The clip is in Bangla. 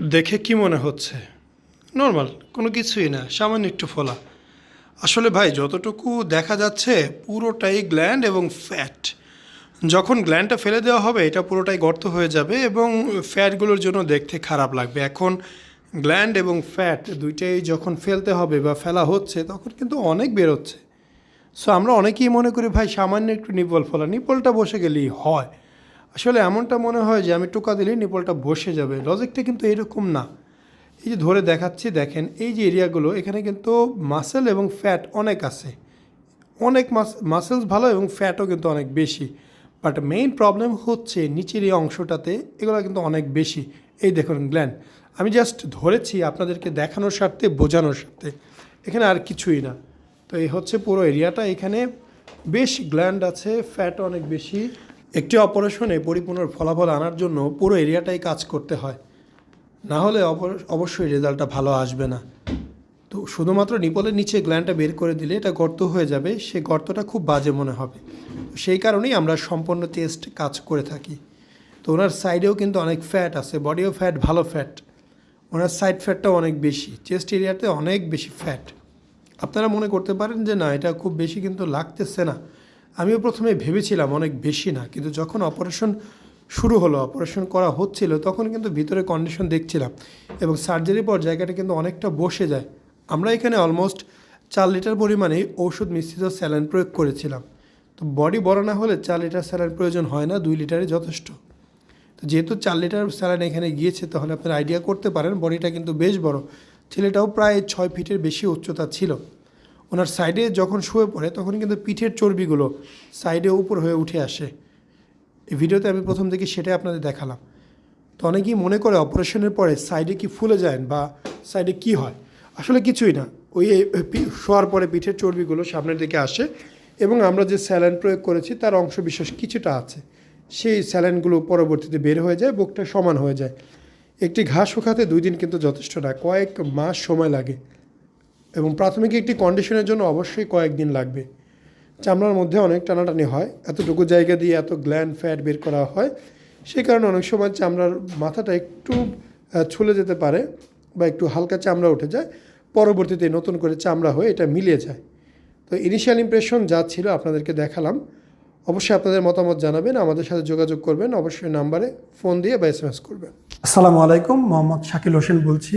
দেখে কি মনে হচ্ছে? নর্মাল কোনো কিছুই না, সামান্য একটু ফোলা। আসলে ভাই, যতটুকু দেখা যাচ্ছে, পুরোটাই গ্ল্যান্ড এবং ফ্যাট যখন গ্ল্যান্ডটা ফেলে দেওয়া হবে, এটা পুরোটাই গর্ত হয়ে যাবে এবং ফ্যাটগুলোর জন্য দেখতে খারাপ লাগবে। এখন গ্ল্যান্ড এবং ফ্যাট দুইটাই যখন ফেলতে হবে বা ফেলা হচ্ছে, তখন কিন্তু অনেক বেরোচ্ছে। সো আমরা অনেকেই মনে করি, ভাই, সামান্য একটু নিপল ফোলা। নিপলটা বসে গেলেই হয়। আসলে এমনটা মনে হয় যে আমি টোকা দিলেই নিপলটা বসে যাবে। লজিকটা কিন্তু এরকম না। এই যে ধরে দেখাচ্ছি, দেখেন, এই যে এরিয়াগুলো, এখানে কিন্তু মাসেল এবং ফ্যাট অনেক আছে। অনেক মাস মাসেলস ভালো এবং ফ্যাটও কিন্তু অনেক বেশি। বাট মেইন প্রবলেম হচ্ছে নিচের এই অংশটাতে, এগুলো কিন্তু অনেক বেশি। এই দেখুন গ্ল্যান্ড আমি জাস্ট ধরেছি আপনাদেরকে দেখানোর স্বার্থে, বোঝানোর স্বার্থে। এখানে আর কিছুই না। তো এই হচ্ছে পুরো এরিয়াটা। এখানে বেশ গ্ল্যান্ড আছে ফ্যাট অনেক বেশি। একটি অপারেশনে পরিপূর্ণ ফলাফল আনার জন্য পুরো এরিয়াটাই কাজ করতে হয়। না হলে অবশ্যই রেজাল্টটা ভালো আসবে না। তো শুধুমাত্র নিপলের নিচে গ্ল্যান্ডটা বের করে দিলে এটা গর্ত হয়ে যাবে, সে গর্তটা খুব বাজে মনে হবে। সেই কারণেই আমরা সম্পূর্ণ টেস্ট কাজ করে থাকি। তো ওনার সাইডেও কিন্তু অনেক ফ্যাট আছে, বডিও ফ্যাট, ভালো ফ্যাট। ওনার সাইড ফ্যাটটাও অনেক বেশি, চেস্ট এরিয়াতে অনেক বেশি ফ্যাট। আপনারা মনে করতে পারেন যে না, এটা খুব বেশি কিন্তু লাগতেছে না। আমিও প্রথমে ভেবেছিলাম অনেক বেশি না, কিন্তু যখন অপারেশন শুরু হলো অপারেশন করা হচ্ছিল, তখন কিন্তু ভিতরে কন্ডিশন দেখছিলাম এবং সার্জারির পর জায়গাটা কিন্তু অনেকটা বসে যায়। আমরা এখানে অলমোস্ট চার লিটার পরিমাণে ওষুধ মিশ্রিত স্যালাইন প্রয়োগ করেছিলাম। তো বডি বড় না হলে চার লিটার স্যালাইন প্রয়োজন হয় না, দুই লিটারে যথেষ্ট। তো যেহেতু চার লিটার স্যালাইন এখানে গিয়েছে, তাহলে আপনারা আইডিয়া করতে পারেন বডিটা কিন্তু বেশ বড়। ছেলেটাও প্রায় ছয় ফিটের বেশি উচ্চতা ছিল। ওনার সাইডে যখন শুয়ে পড়ে তখন কিন্তু পিঠের চর্বিগুলো সাইডে উপর হয়ে উঠে আসে। এই ভিডিওতে আমি প্রথম থেকে সেটাই আপনাদের দেখালাম। তো অনেকেই মনে করে অপারেশনের পরে সাইডে কি ফুলে যায় বা সাইডে কি হয়। আসলে কিছুই না। ওই শোয়ার পরে পিঠের চর্বিগুলো সামনের দিকে আসে এবং আমরা যে স্যালাইন প্রয়োগ করেছি, তার অংশ বিশেষ কিছুটা আছে। সেই স্যালাইনগুলো পরবর্তীতে বের হয়ে যায়, বুকটা সমান হয়ে যায়। একটি ঘাস শুকাতে দুই দিন কিন্তু যথেষ্ট না, কয়েক মাস সময় লাগে। এবং প্রাথমিক একটি কন্ডিশনের জন্য অবশ্যই কয়েকদিন লাগবে। চামড়ার মধ্যে অনেক টানাটানি হয়, এতটুকু জায়গা দিয়ে এত গ্ল্যান্ড ফ্যাট বের করা হয়, সেই কারণে অনেক সময় চামড়ার মাথাটা একটু ছুলে যেতে পারে বা একটু হালকা চামড়া উঠে যায়, পরবর্তীতে নতুন করে চামড়া হয়ে এটা মিলিয়ে যায়। তো ইনিশিয়াল ইমপ্রেশন যা ছিল আপনাদেরকে দেখালাম, অবশ্যই আপনাদের মতামত জানাবেন, আমাদের সাথে যোগাযোগ করবেন, অবশ্যই নাম্বারে ফোন দিয়ে বা এস করবেন। আসসালামু আলাইকুম, মোহাম্মদ শাকিল হোসেন বলছি।